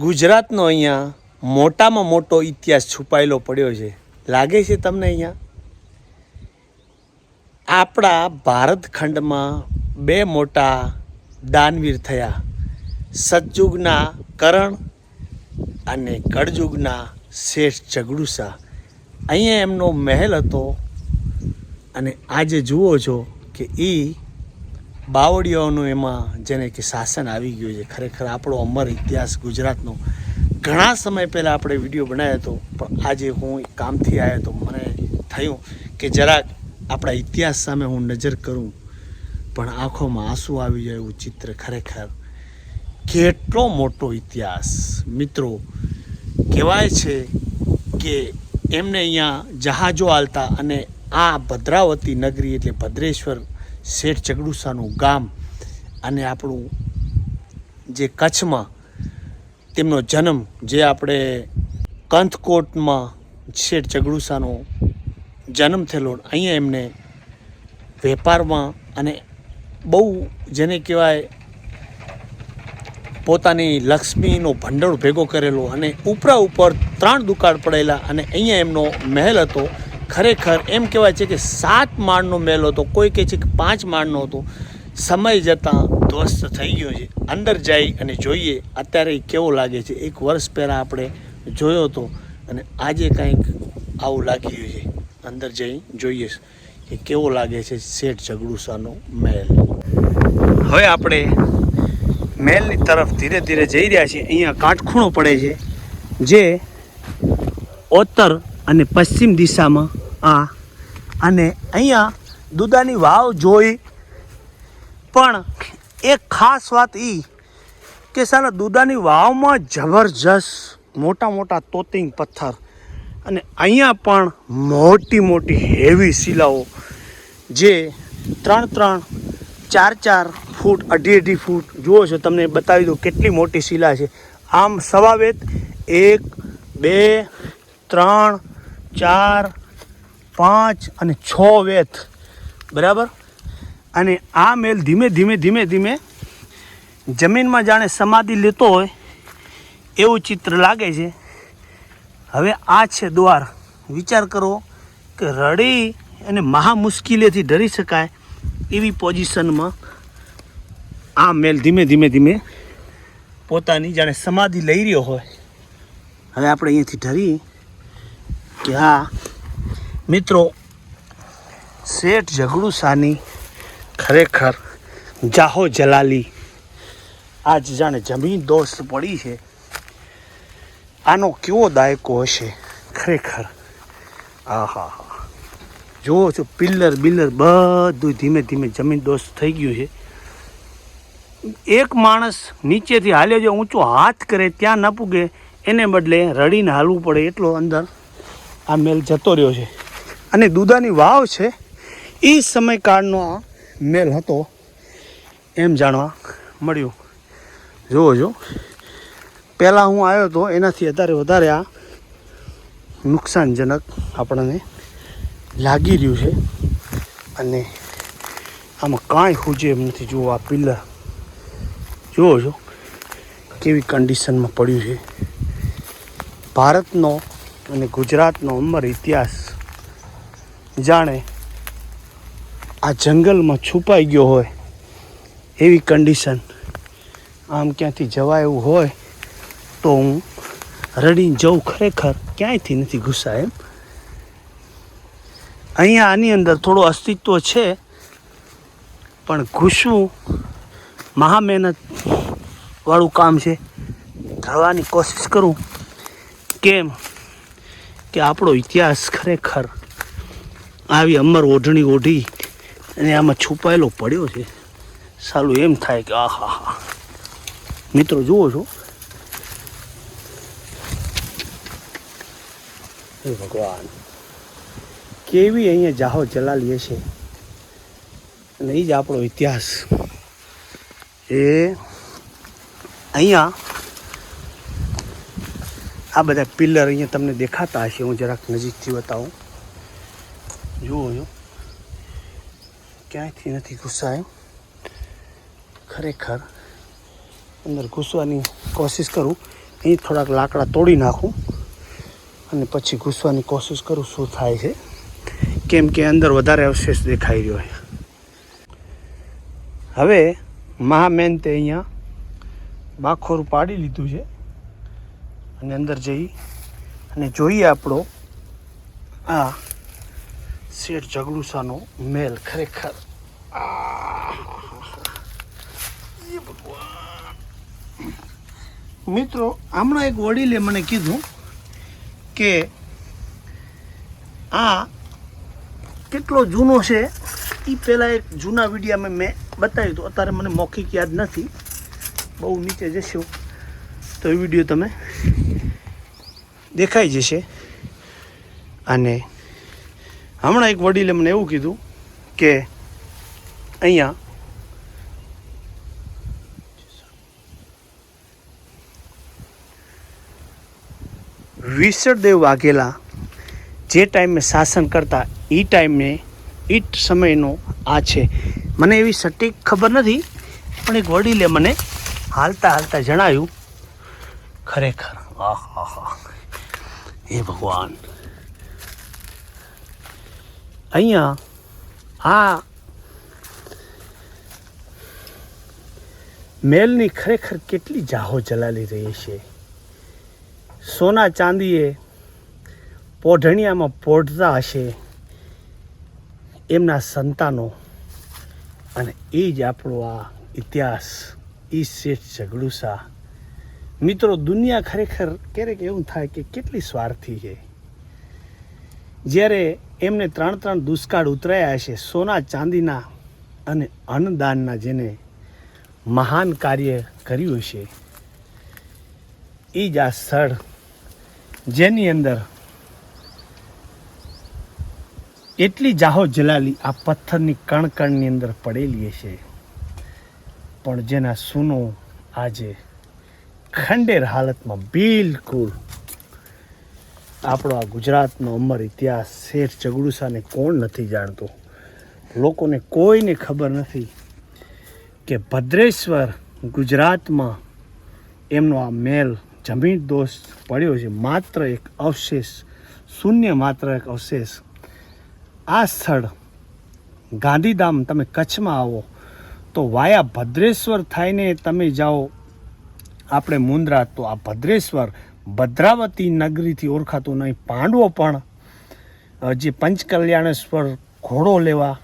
ગુજરાતનો અહીંયા મોટામાં મોટો ઇતિહાસ છુપાયેલો પડ્યો છે. લાગે છે તમને અહીંયા? આપણા ભારત ખંડમાં બે મોટા દાનવીર થયા. સતયુગના કરણ અને કળયુગના શેઠ જગડુસા અહીંયા એમનો મહેલ હતો અને આજે જુઓ છો કે એ બાવળીઓનું એમાં જેને કે શાસન આવી ગયું છે, ખરેખર આપણો અમર ઇતિહાસ ગુજરાતનો. ઘણા સમય પહેલાં આપણે વીડિયો બનાવ્યો હતો, પણ આજે હું કામથી આવ્યો તો મને થયું કે જરાક આપણા ઇતિહાસ સામે હું નજર કરું, પણ આંખોમાં આંસુ આવી જાય એવું ચિત્ર ખરેખર. કેટલો મોટો ઇતિહાસ. મિત્રો, કહેવાય છે કે એમને અહીંયા જહાજો હાલતા અને આ ભદ્રાવતી નગરી એટલે ભદ્રેશ્વર શેઠ ચગડુસાનું ગામ અને આપણું જે કચ્છમાં તેમનો જન્મ જે આપણે કંથકોટમાં શેઠ ચગડુસાનો જન્મ થયેલો અહીંયા એમને વેપારમાં અને બહુ જેને કહેવાય પોતાની લક્ષ્મીનો ભંડોળ ભેગો કરેલો અને ઉપરા ઉપર ત્રણ દુકાળ પડેલા અને અહીંયા એમનો મહેલ હતો. ખરેખર એમ કહેવાય છે કે સાત માળનો મહેલ હતો, કોઈ કહે છે કે પાંચ માળનો હતો. સમય જતાં ધ્વસ્ત થઈ ગયો છે. અંદર જઈ અને જોઈએ, અત્યારે કેવો લાગે છે? એક વર્ષ પહેલાં આપણે જોયો હતો અને આજે કંઈક આવું લાગી ગયું છે. અંદર જઈ જોઈએ કે કેવો લાગે છે શેઠ જગડુસાનો મહેલ. હવે આપણે મહેલની તરફ ધીરે ધીરે જઈ રહ્યા છીએ. અહીંયા કાટખૂણો પડે છે, જે ઉત્તર અને પશ્ચિમ દિશામાં આ. અને અહીંયા દુદાની વાવ જોઈ પણ એક ખાસ વાત એ કે સાલા દુદાની વાવમાં જબરજસ્ત મોટા મોટા તોતિંગ પથ્થર અને અહીંયા પણ મોટી મોટી હેવી શિલાઓ જે ત્રણ ત્રણ ચાર ચાર ફૂટ, અઢી અઢી ફૂટ, જુઓ છો તમને બતાવી દઉં કેટલી મોટી શિલા છે. આમ સવાવેત એક, બે, ત્રણ, ચાર પાંચ અને છ વેત. બરાબર? અને આ મેલ ધીમે ધીમે ધીમે ધીમે જમીનમાં જાણે સમાધિ લેતો હોય એવું ચિત્ર લાગે છે. હવે આ છે દ્વાર. વિચાર કરો કે રડી અને મહા મુશ્કેલીથી ડરી શકાય એવી પોઝિશનમાં આ મેલ ધીમે ધીમે ધીમે પોતાની જાણે સમાધિ લઈ રહ્યો હોય. હવે આપણે અહીંયાથી ઢરી કે આ મિત્રો, શેઠ ઝઘડુ સાની ખરેખર જાહો જલાલી. આજ જાણે જમીન દોસ્ત પડી છે. આનો કેવો દાયકો હશે? ખરેખર. આહા. હા જુઓ છો, પિલ્લર બિલ્લર બધું ધીમે ધીમે જમીન દોસ્ત થઈ ગયું છે. એક માણસ નીચેથી હાલ્યો જે ઊંચો હાથ કરે, ત્યાં ન પૂગે. એને બદલે રડીને હાલવું પડે એટલો અંદર આ મેલ જતો રહ્યો છે. અને દુદાની વાવ છે એ સમયકાળનો આ મેલ હતો એમ જાણવા મળ્યું. જુઓ જો પહેલાં હું આવ્યો હતો એનાથી અત્યારે વધારે આ નુકસાનજનક આપણને લાગી રહ્યું છે. અને આમાં કાંઈ ખૂજે એમ નથી જુઓ આ પિલ્લર જુઓ. છો કેવી કન્ડિશનમાં પડ્યું છે. ભારતનો અને ગુજરાતનો અમર ઇતિહાસ જાણે આ જંગલમાં છુપાઈ ગયો હોય એવી કન્ડિશન આમ ક્યાંથી જવા એવું હોય તો હું રડીને જવું ખરેખર. ક્યાંયથી નથી ઘૂસા એમ? અહીંયા આની અંદર થોડું અસ્તિત્વ છે, પણ ઘૂસવું મહા મહેનત વાળું કામ છે. થવાની કોશિશ કરું. કેમ? કે આપણો ઇતિહાસ ખરેખર આવી અમર ઓઢણી ઓઢી અને આમાં છુપાયેલો પડ્યો છે. સાલું એમ થાય કે આહા હા. મિત્રો, જુઓ છો? ભગવાન, કેવી અહીંયા જાહો જલાલીએ છે. અને એ જ આપણો ઇતિહાસ. એ અહીંયા આ બધા પિલ્લર અહીંયા તમને દેખાતા હશે. હું જરાક નજીકથી બતાવું. જુઓ જો. ક્યાંયથી નથી ઘૂસાયો ખરેખર અંદર ઘૂસવાની કોશિશ કરું. અહીં થોડાક લાકડા તોડી નાખું અને પછી ઘૂસવાની કોશિશ કરું શું થાય છે. કેમ કે અંદર વધારે અવશેષ દેખાઈ રહ્યો છે. હવે મહામેન તે અહીંયા બાખોર પાડી લીધું છે. અને અંદર જઈ અને જોઈએ આપણો આ શેઠ જગડુસાનો મેલ ખરેખર. મિત્રો, હમણાં એક વડીલે મને કીધું કે આ કેટલો જૂનો છે એ પહેલાં એક જૂના વિડીયામાં મેં બતાવ્યું હતું. અત્યારે મને મૌખિક યાદ નથી. બહુ નીચે જશો તો એ વીડિયો તમે દેખાઈ જશે. અને હમણાં એક વડીલે મને એવું કીધું કે અહીંયા વિસળદેવ વાઘેલા જે ટાઈમે શાસન કરતા એ ટાઈમે એ સમયનો આ છે. મને એવી સટીક ખબર નથી, પણ એક વડીલે મને હાલતા હાલતા જણાવ્યું ખરેખર આહ આહ હે ભગવાન અહીંયા? આ મેલની ખરેખર કેટલી જાહો જલાલી રહી છે. સોના ચાંદીએ પોઢણિયામાં પોઢતા હશે એમના સંતાનો. અને એ જ આપણો આ ઇતિહાસ એ શેઠ ઝઘડુસા મિત્રો, દુનિયા ખરેખર ક્યારેક એવું થાય કે કેટલી સ્વાર્થી છે. જ્યારે એમને ત્રણ ત્રણ દુષ્કાળ ઉતરાયા છે. સોના ચાંદીના અને અન્નદાનના જેને મહાન કાર્ય કર્યું છે. એ જ આ સ્થળ જેની અંદર એટલી જાહો જલાલી આ પથ્થરની કણકણની અંદર પડેલી છે. પણ જેના સૂનો આજે ખંડેર હાલતમાં બિલકુલ આપણો આ ગુજરાતનો અમર ઇતિહાસ શેઠ ચગડુસાને કોણ નથી જાણતું? લોકોને કોઈને ખબર નથી કે ભદ્રેશ્વર ગુજરાતમાં એમનો આ મેલ જમીન દોષ પડ્યો છે. માત્ર એક અવશેષ, શૂન્ય માત્ર એક અવશેષ. આ સ્થળ ગાંધીધામ તમે કચ્છમાં આવો તો વાયા ભદ્રેશ્વર થઈને તમે જાઓ. આપણે મુંદ્રા તો આ ભદ્રેશ્વર ભદ્રાવતી નગરીથી ઓળખાતું નહીં, પાંડવો પણ જે પંચકલ્યાણેશ્વર ઘોડો લેવા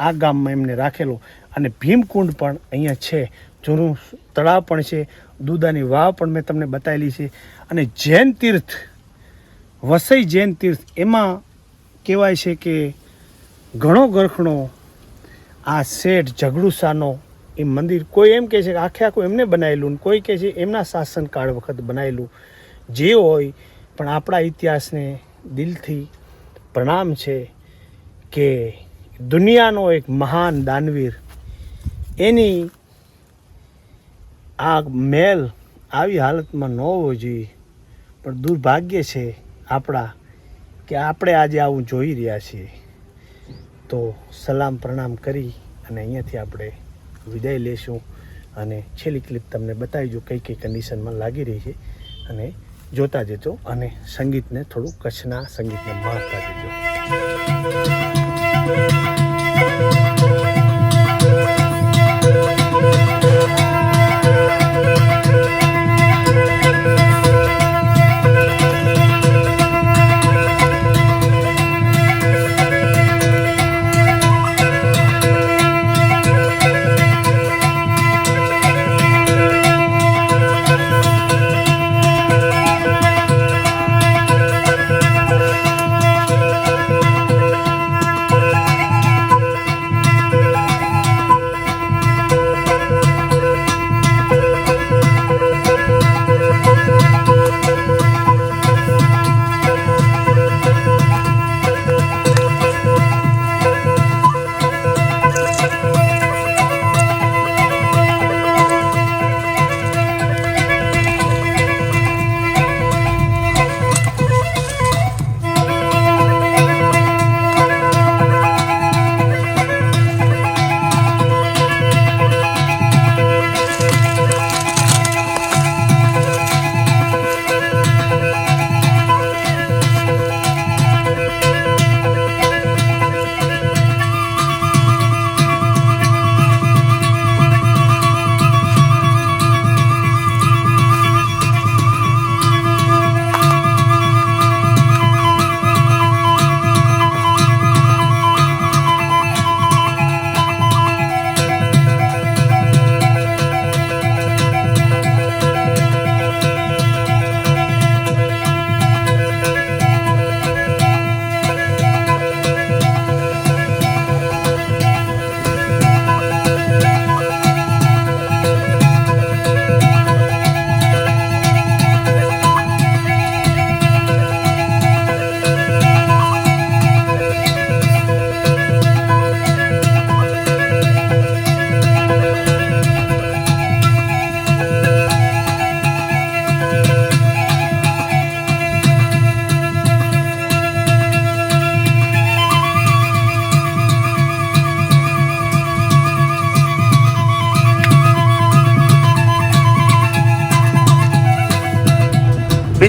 આ ગામમાં એમને રાખેલો. અને ભીમકુંડ પણ અહીંયા છે. જૂનું તળાવ પણ છે. દુદાની વાવ પણ મેં તમને બતાવેલી છે. અને જૈન તીર્થ, વસઈ જૈન તીર્થ, એમાં કહેવાય છે કે ઘણો ગરખણો આ શેઠ ઝઘડુસાનો એ મંદિર, કોઈ એમ કહે છે કે આખે આખું એમને બનાવેલું ને કોઈ કહે છે એમના શાસનકાળ વખત બનાવેલું. જે હોય, પણ આપણા ઇતિહાસને દિલથી પ્રણામ છે કે દુનિયાનો એક મહાન દાનવીર, એની આ મેલ આવી હાલતમાં ન હોવો જોઈએ. પણ દુર્ભાગ્ય છે આપણા કે આપણે આજે આવું જોઈ રહ્યા છીએ. તો સલામ પ્રણામ કરી અને અહીંયાથી આપણે વિદાય લેશું. અને છેલ્લી ક્લિપ તમને બતાવી જો કઈ કઈ કન્ડિશનમાં લાગી રહી છે. અને જોતા જજો અને સંગીતને થોડું કચ્છના સંગીતને મહત્તા દેજો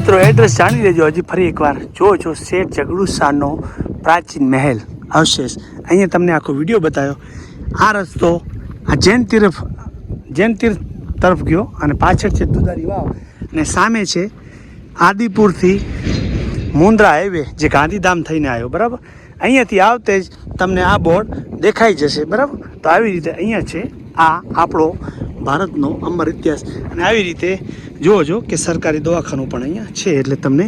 મિત્રો એડ્રેસ જાણી લેજો. હજી ફરી એકવાર. જો જો શેઠ જગડુ શાહનો પ્રાચીન મહેલ અવશેષ અહીંયા તમને આખો વીડિયો બતાવ્યો. આ રસ્તો, આ જૈન તીર્થ જૈન તીર્થ તરફ ગયો અને પાછળ છે દુધારી વાવ. અને સામે છે આદિપુરથી મુન્દ્રા હાઈવે, જે ગાંધીધામ થઈને આવ્યો. બરાબર? અહીંયાથી આવતે જ તમને આ બોર્ડ દેખાઈ જશે. બરાબર? તો આવી રીતે અહીંયા છે આ આપણો ભારતનો અમર ઇતિહાસ. અને આવી રીતે જુઓ છો કે સરકારી દવાખાનું પણ અહીંયા છે એટલે તમને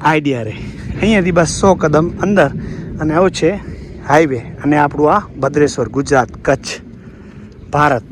આઈડિયા રહે. અહીંયાથી બસ સો કદમ અંદર અને આવું છે હાઈવે અને આપણું આ ભદ્રેશ્વર ગુજરાત કચ્છ, ભારત.